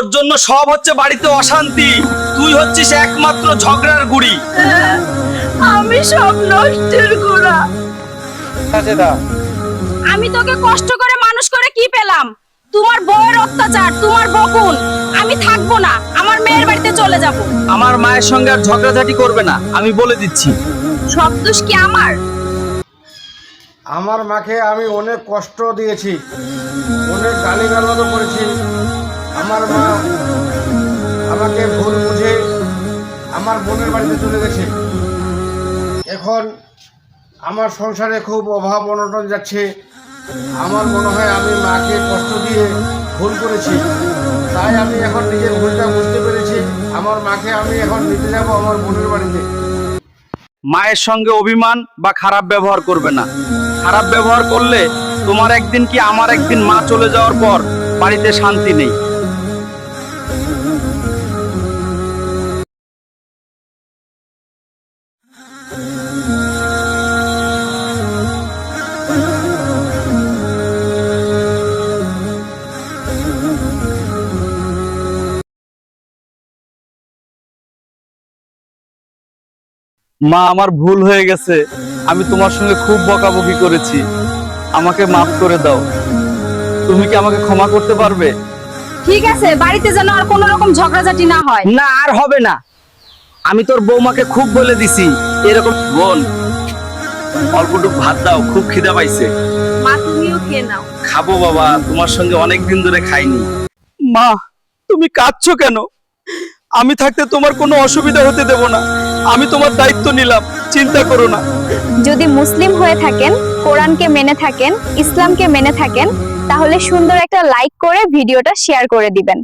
তোর জন্য সব হচ্ছে বাড়িতে অশান্তি। তুই হচ্ছিস একমাত্র ঝগড়ার গুড়ি। আমি সব নষ্টের গোড়া। আমি তোকে কষ্ট করে মানুষ করে কি পেলাম? তোমার বউয়ের অত্যাচার তোমার বকুন। আমি থাকব না আমার মেয়ের বাড়িতে চলে যাব। আমার মায়ের সঙ্গে আর ঝগড়াঝাটি করবে না আমি বলে দিচ্ছি। সব দোষ কি আমার? আমার মাকে আমি অনেক কষ্ট দিয়েছি অনেক গালি গালাজও করেছি। আমার মা আমাকে ভুল বুঝে আমার বোনের বাড়িতে চলে গেছে। এখন আমার সংসারে খুব অভাব অনটন যাচ্ছে। আমার মনে হয় আমি মাকে কষ্ট দিয়ে ভুল করেছি। তাই আমি এখন নিজের ভুলটা বুঝতে পেরেছি। আমার মাকে আমি এখন নিতে যাব আমার বোনের বাড়িতে। মায়ের সঙ্গে অভিমান বা খারাপ ব্যবহার করবে না। খারাপ ব্যবহার করলে তোমার একদিন কি আমার একদিন মা চলে যাওয়ার পর বাড়িতে শান্তি নেই। মা আমার ভুল হয়ে গেছে। আমি তোমার সঙ্গে খুব বকাবকি করেছি। আমাকে মাফ করে দাও। তুমি কি আমাকে ক্ষমা করতে পারবে? ঠিক আছে বাড়িতে যেন আর কোনো রকম ঝগড়াঝাটি না হয়। না আর হবে না। আমি তোর বৌমাকে খুব বলে দিছি এরকম বোন। অল্পটুক ভাত দাও খুব খিদা পাইছে। মা তুমিও খেয়ে নাও। খাব বাবা তোমার সঙ্গে অনেক দিন ধরে খাইনি। মা তুমি কাঁদছো কেন? আমি থাকতে তোমার কোনো অসুবিধা হতে দেব না। আমি তোমার দায়িত্ব নিলাম চিন্তা করো না। যদি মুসলিম হয়ে থাকেন কোরআনকে মেনে থাকেন ইসলামকে মেনে থাকেন তাহলে সুন্দর একটা লাইক করে ভিডিওটা শেয়ার করে দিবেন।